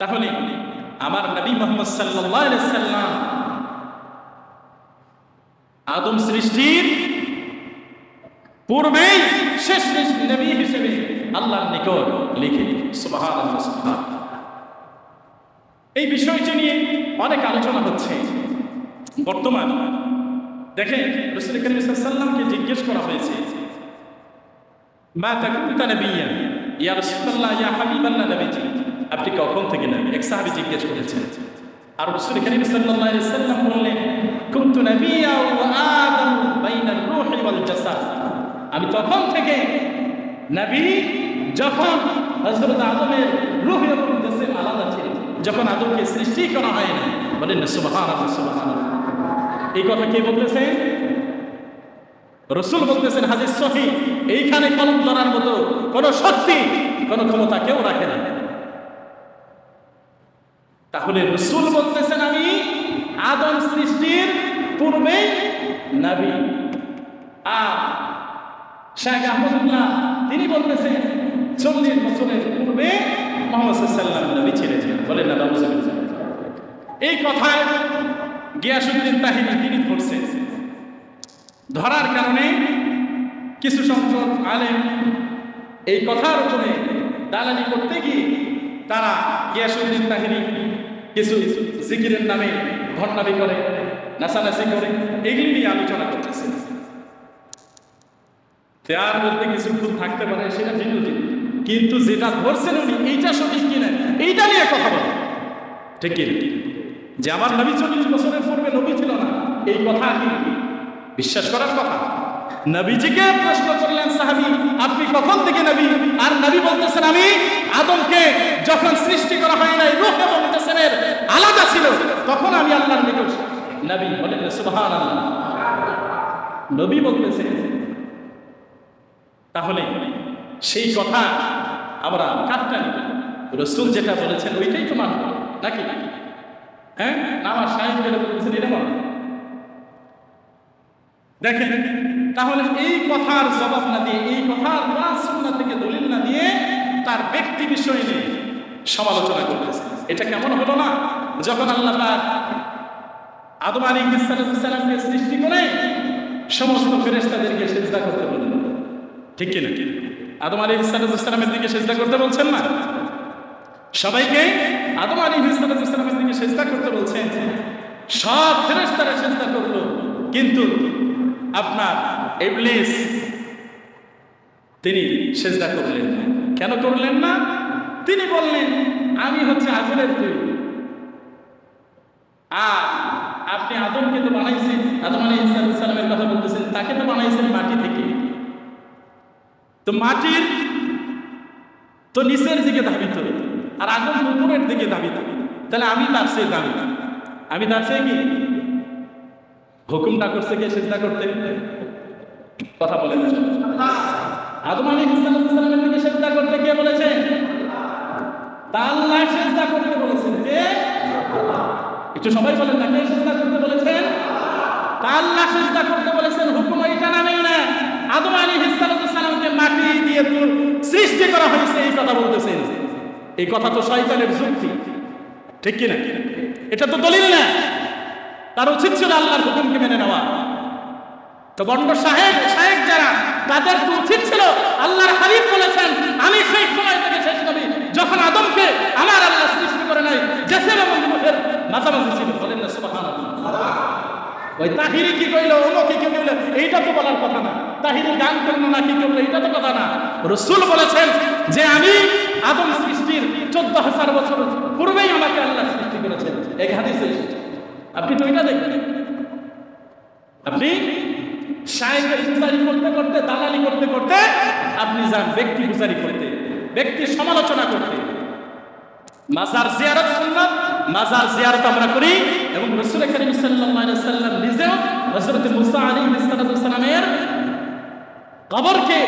তাহলে আমার নবী মোহাম্মদ সাল্লাম আদম সৃষ্টির পূর্বেই শেষ নবী হিসেবে আল্লাহর নিকট লিখে এই বিষয়টি নিয়ে অনেক আলোচনা হচ্ছে। বর্তমান দেখেন রসুল সাল্লামকে জিজ্ঞেস করা হয়েছে, মা তাকুনতা নবিয়্যা? ইয়া রাসূলুল্লাহ, ইয়া হাবিবাল্লাহ নবীজি? আপনি কখন থেকে নবী এক সাহাবী জিজ্ঞেস করেছেন, আর রাসূল করিম সাল্লাল্লাহু আলাইহি সাল্লাম বললেন, কুনতু নাবিয়্যা ওয়া আদম বাইনার রূহি ওয়াল জাসাদ। আমি তখন থেকে নবী যখন হযরত আদমের রূহ এবং জাসদ আলাদা ছিল, যখন আদমকে সৃষ্টি করা হয় না বলেন সুবহানাল্লাহ সুবহানাল্লাহ। এই কথা কে বলতেছেন রসুল বলতেছেন হাজির সহি এইখানে কলম ধরার মতো কোন শক্তি, কোন ক্ষমতা কেউ রাখে না। তাহলে রসুল বলতেছেন আমি আদম সৃষ্টির পূর্বে নবী। আর শাহ আহমদুল্লাহ, তিনি বলতেছেন, চল্লিশ বছরের পূর্বে মোহাম্মদ সাল্লাম নবী ছিলেন। বলেন না, বাবু এই কথায় গিয়াসুদ্দিন তাহিনী তিনি ধরছেন ধরার কারণে কিছু সংখ্যক আলেম এই কথার উপরে দালালি করতে গিয়ে তারা গিয়াসুদ্দিন তাহিনী কিছু জিকিরের নামে ঘটনাবি করে, নাচানাচি করে, এগুলি নিয়ে আলোচনা করতেছে। তার মধ্যে কিছু ভুল থাকতে পারে, সেটা ভিন্ন জিনিস কিন্তু যেটা ধরছেন উনি, এইটা সঠিক কিনা, এইটা নিয়ে কথা বলে। ঠিক কিনা? যে আমার নবী চল্লিশ বছরের পূর্বে নবী ছিল না, এই কথা কি বিশ্বাস করার কথা। নবীজিকে প্রশ্ন করলেন, সাহাবি, আপনি কখন থেকে নবী? আর নবী বলতেছেন, আমি আদমকে যখন সৃষ্টি করা হয় নাই, রূহ এবং জাসমের আলাদা ছিল, তখন আমি আল্লাহর নিকট নবী বলেন, সুবহানাল্লাহ। নবী বলতেছেন তাহলে সেই কথা আমরা কাটটা নিব রসুল যেটা বলেছেন, ওইটাই তো মানব, নাকি? হ্যাঁ? আমার সাহেব যেটা বলেছেন এটা মানব। দেখেন, তাহলে এই কথার জবাব না দিয়ে, এই কথার সুন্না থেকে দলিল না দিয়ে তার ব্যক্তি বিষয় নিয়ে সমালোচনা করতেছে। এটা কেমন হলো না? যখন আল্লাহ আদম আলী ইসলামকে সৃষ্টি করে সমস্ত ফেরেস্তাদেরকে সেজদা করতে বললেন। ঠিক কিনা আদম আলী ইসলামের দিকে সেজদা করতে বলছেন না? সবাইকে আদম আলী ইসলামের দিকে সেজদা করতে বলছেন। সব ফেরেস্তারা সেজদা করল। কিন্তু আপনার ইবলিস তিনি সেজদা করলেন না। কেন করলেন না? তিনি বললেন, আমি হচ্ছে আগুনের তৈরি আর আপনি আদমকে তো বানাইছেন, আদম আলী ইসলামের কথা বলতেছেন, তাকে তো বানাইছেন মাটি থেকে। তো মাটির তো নিচের দিকে ধাবিত আর আগুন উপরের দিকে ধাবিত তাহলে আমি তার চেয়ে দামি। আমি তার চেয়ে কি? হুকুমটা করছে কে? চেষ্টা করতে। কথা বলে আদম আলী ইসলামের দিকে চেষ্টা করতে কে বলেছে? তা আল্লাহ চেষ্টা করতে বলেছেন যে একটু সবাই বলেন না কে চেষ্টা করতে বলেছেন? তা আল্লাহ চেষ্টা করতে বলেছেন, হুকুম এটা নামেই না। আদম আলী ইসলামকে মাটি দিয়ে সৃষ্টি করা হয়েছে, এই কথা বলতেছেন। এই কথা তো শয়তানের যুক্তি। ঠিক কিনা? এটা তো দলিল না। তার উচিত ছিল আল্লাহর হুকুমকে মেনে নেওয়া। তো বন্ড সাহেব সাহেব যারা তাদের তো উচিত ছিল। আল্লাহর হাবিব বলেছেন, আমি সেই সময় থেকে শেষ নবী যখন আদমকে আমার আল্লাহ সৃষ্টি করে নাই জেসের এবং মাঝামাঝি ছিল। বলেন না, সুবহানাল্লাহ। ওই তাহিরি কি কইলো, অমুকে কি কইলো, এইটা তো বলার কথা না। তাহিরি গান করল না, কি করল এইটা তো কথা না। রসুল বলেছেন যে, আমি আদম সৃষ্টির চোদ্দ হাজার বছর পূর্বেই আমাকে আল্লাহ সৃষ্টি করেছেন। এক হাদিসে আপনি তো এটা দেখবেন। আপনি সাহেবের পূজারি করতে করতে, দালালি করতে করতে, আপনি যান ব্যক্তি পূজারি করতে ব্যক্তির সমালোচনা করতে। মাজার জিয়ারত সুন্নাত, মাজার জিয়ারত আমরা করি এবং রাসূল করিম সাল্লাম নিজেও হযরত মুসা আলাইহিস সালামের কবরকে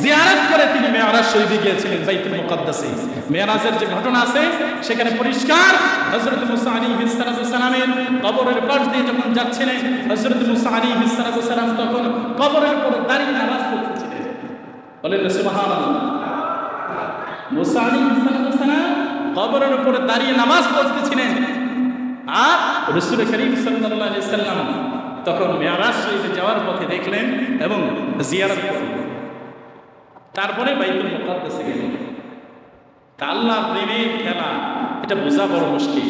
জিয়ারত করে তিনি মেয়ারাজ শরীফে গিয়েছিলেন বাইতুল মুকাদ্দাসে। মেয়ারাজের যে ঘটনা আছে, সেখানে পরিষ্কার হযরত মুসা আলাইহিস সালামের কবরের পাশ দিয়ে যখন যাচ্ছিলেন, হযরত মুসা আলাইহিস সালাম তখন কবরের উপর দাঁড়িয়ে নামাজ পড়তেছিলেন। বলেন সুবহানাল্লাহ। মুসা আলাইহিস সালাম কবরের উপরে দাঁড়িয়ে নামাজ পড়তেছিলেন। আর রসুল করিম সাল্লাল্লাহু আলাইহি সাল্লাম তখন মেয়ারাজ শরীফে যাওয়ার পথে দেখলেন এবং জিয়ারত করলেন। তারপরে বাইতুল মুকাদ্দাসে গেলেন। আল্লাহ প্রেমের খেলা, এটা বোঝা বড় মুশকিল।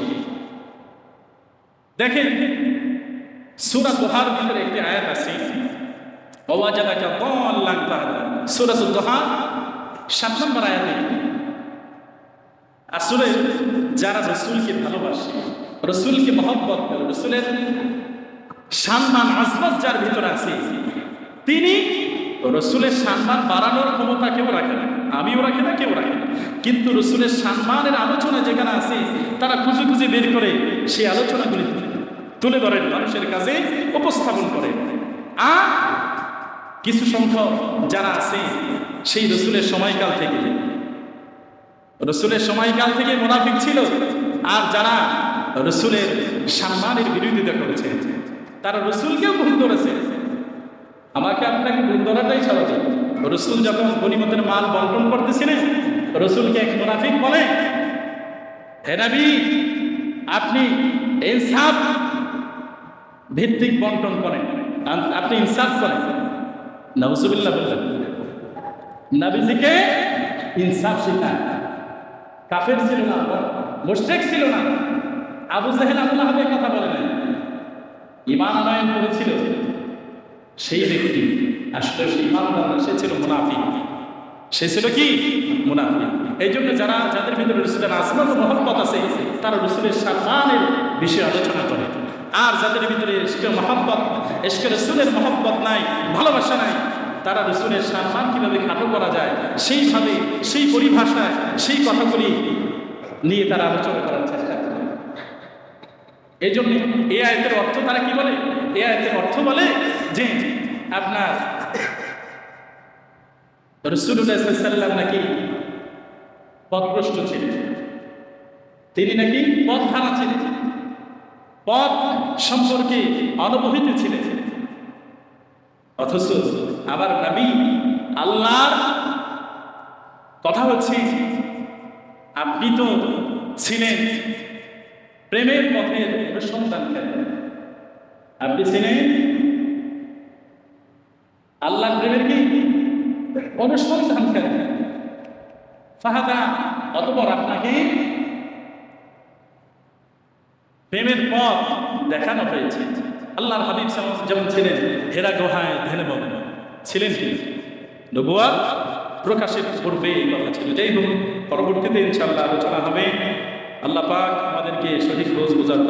দেখেন, সূরা দোহার ভিতরে একটি আয়াত আছে। ওয়াজাদাকা দাল্লান ফাহাদা সূরা দোহা সাত নম্বর আয়াতে। আসলে যারা রসুলকে ভালোবাসে, রসুলকে মহব্বত করে, রসুলের সম্মান আজমত যার ভিতরে আছে। তিনি রসুলের সম্মান বাড়ানোর ক্ষমতা কেউ রাখে না। আমিও রাখি না, কেউ রাখে না। কিন্তু রসুলের সম্মানের আলোচনা যেখানে আছে, তারা খুঁজে খুঁজে বের করে সেই আলোচনাগুলি তুলে ধরেন মানুষের কাছে উপস্থাপন করে। আর কিছু সংখ্যক যারা আছে, সেই রসুলের সময়কাল থেকে। রসুলের সময়কাল থেকে মোনাফিক ছিল। আর যারা রসুলের সম্মানের বিরোধিতা করেছে তারা রসুলকেও ভুল ধরেছে আমাকে আপনাকে ভুল ধরাটাই স্বাভাবিক। রসুল যখন গনিমতের মাল বন্টন করতেছিলেন রসুলকে এক মোনাফিক বলে, হে নবী, আপনি ইনসাফ ভিত্তিক বন্টন করেন, আপনি ইনসাফ করেন। না নবসুবিল্লাহ বললেন, নবীজিকে ইনসাফ শিখান। কাফের ছিল না, মুশরিক ছিল না। আবু জাহেল আল্লাহ কথা বলে নাই। ইমান আনয়ন করেছিল, সেই ব্যক্তি আসলে সেই ইমান সে ছিল মুনাফি সে ছিল কি? মুনাফি এই জন্য যারা, যাদের ভিতরে রসুলের আসমান মহব্বত আছে, তারা রসুলের সম্মানের বিষয়ে আলোচনা করে। আর যাদের ভিতরে এসকে মহব্বত এসকে রসুলের মহব্বত নাই, ভালোবাসা নাই, তারা রসুলের সম্মান কীভাবে খাটো করা যায়, সেইভাবে, সেই পরিভাষায়, সেই কথাগুলি নিয়ে তারা আলোচনা করার চেষ্টা এই জন্য এই আয়তের অর্থ তারা কি বলে? এ আয়তের অর্থ বলে যে আপনার রসুল্লাহ নাকি পথভ্রষ্ট ছিলেন। তিনি নাকি পথ হারা ছিলেন। পথ সম্পর্কে অনুভূত ছিলেন। অথচ আবার নবী আল্লাহর কথা হচ্ছে, আপনি তো ছিলেন প্রেমের পথের অনুসন্ধান কেন আপনি ছিলেন আল্লাহ প্রেমের কি? অনুসন্ধান ফাহাদা, অতপর আপনাকে প্রেমের পথ দেখানো হয়েছে। আল্লাহর হাবিব যেমন ছিলেন হেরা গুহায় ধ্যানে মগ্ন ছিলেন প্রকাশের পূর্বে এই কথা ছিল। যাই হোক, পরবর্তীতে ইনশাআল্লাহ আলোচনা হবে। আল্লাহ পাক আমাদেরকে সঠিক রোজ বোঝার